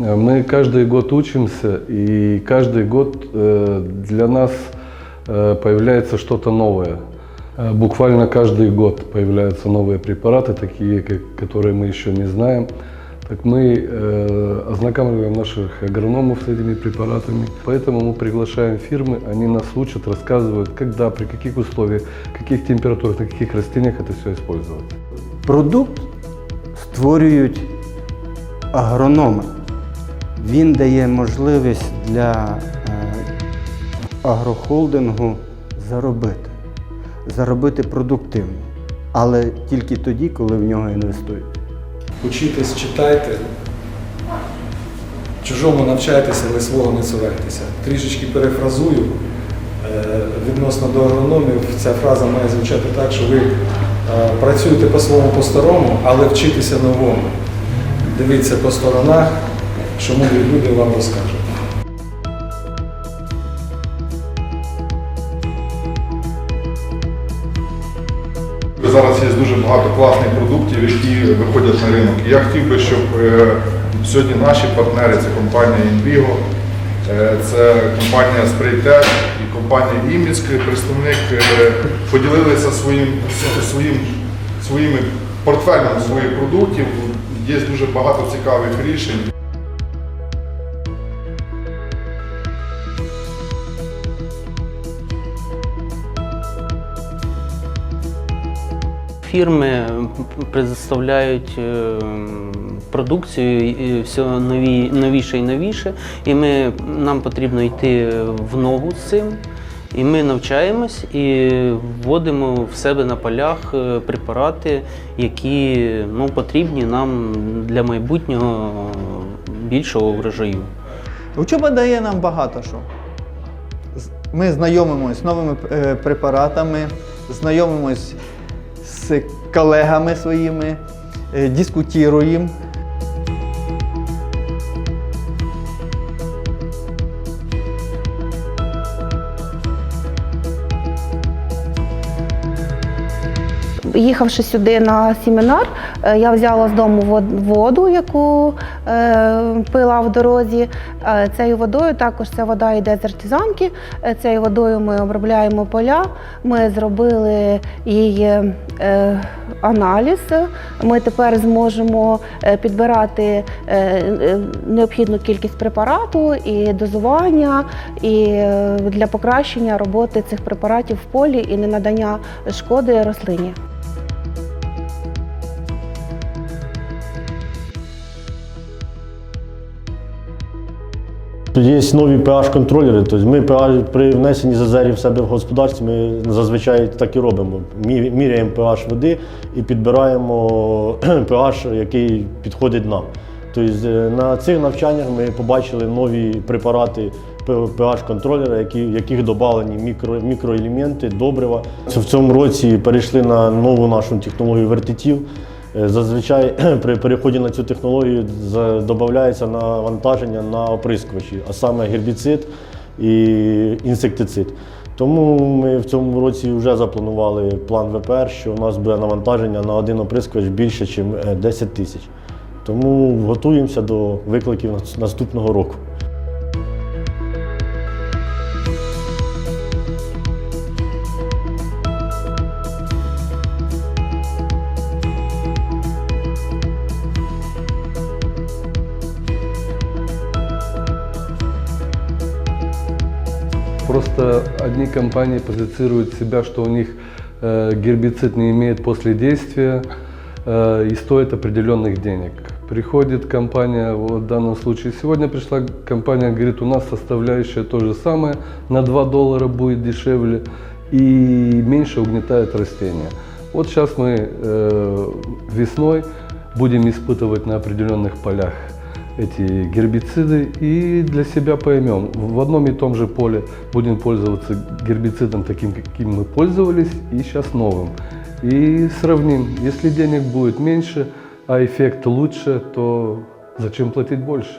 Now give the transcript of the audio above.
Э, Мы каждый год учимся, и каждый год э, для нас э, появляется что-то новое. Буквально каждый год появляются новые препараты, такие, которые мы еще не знаем. Так мы э, ознакомливаем наших агрономов с этими препаратами. Поэтому мы приглашаем фирмы, они нас учат, рассказывают, когда, при каких условиях, каких температурах, на каких растениях это все использовать. Продукт створюють агрономи. Він дає можливість для е, агрохолдингу заробити, заробити продуктивно, але тільки тоді, коли в нього інвестують. Учітесь, читайте. Чужому навчайтеся, але свого не цурайтеся. Трішечки перефразую. Е, Відносно до агрономів, ця фраза має звучати так, що ви е, працюєте по-своєму по-старому, але вчитеся новому. Дивіться по сторонах, що мудрі люди вам розкажуть. Зараз є дуже багато класних продуктів, які виходять на ринок. Я хотів би, щоб е, сьогодні наші партнери, це компанія Invigo, е, це компанія Spraytech і компанія Іміцький, представник, е, поділилися своїм, своїм, своїми портфелем своїх продуктів. Є дуже багато цікавих рішень. Фірми предоставляють е, продукцію все нові, новіше і новіше, і ми, нам потрібно йти в ногу з цим. І ми навчаємось і вводимо в себе на полях е, препарати, які ну, потрібні нам для майбутнього більшого врожаю. Учоба дає нам багато що. Ми знайомимось з новими е, препаратами, знайомимось з колегами своїми, е, Їхавши сюди на семінар, е, я взяла з дому вод- воду, яку е, пила в дорозі. Е, Цією водою також ця вода йде з артизанки. Цією водою ми обробляємо поля. Ми зробили її аналіз. Ми тепер зможемо підбирати необхідну кількість препарату і дозування, і для покращення роботи цих препаратів в полі і ненадання шкоди рослині. Є нові pH-контролери. Тобто ми при внесенні зазерів в себе в господарстві ми зазвичай так і робимо. Мі- Міряємо pH води і підбираємо pH, який підходить нам. Тобто на цих навчаннях ми побачили нові препарати pH-контролера, які, в яких додавлені мікро, мікроелементи, добрива. В цьому році перейшли на нову нашу технологію вертитів. Е, Зазвичай при переході на цю технологію додається навантаження на оприскувачі, а саме гербіцид і інсектицид. Тому ми в цьому році вже запланували план ВПР, що у нас буде навантаження на один оприскувач більше, ніж 10 тисяч. Тому готуємося до викликів наступного року. Просто одни компании позицируют себя, что у них э, гербицид не имеет последействия э, и стоит определенных денег. Приходит компания, вот в данном случае сегодня пришла компания, говорит, у нас составляющая то же самое, на 2 доллара будет дешевле и меньше угнетает растения. Вот сейчас мы э, весной будем испытывать на определенных полях эти гербициды и для себя поймем. В одном и том же поле будем пользоваться гербицидом таким, каким мы пользовались, и сейчас новым. И сравним. Если денег будет меньше, а эффект лучше, то зачем платить больше?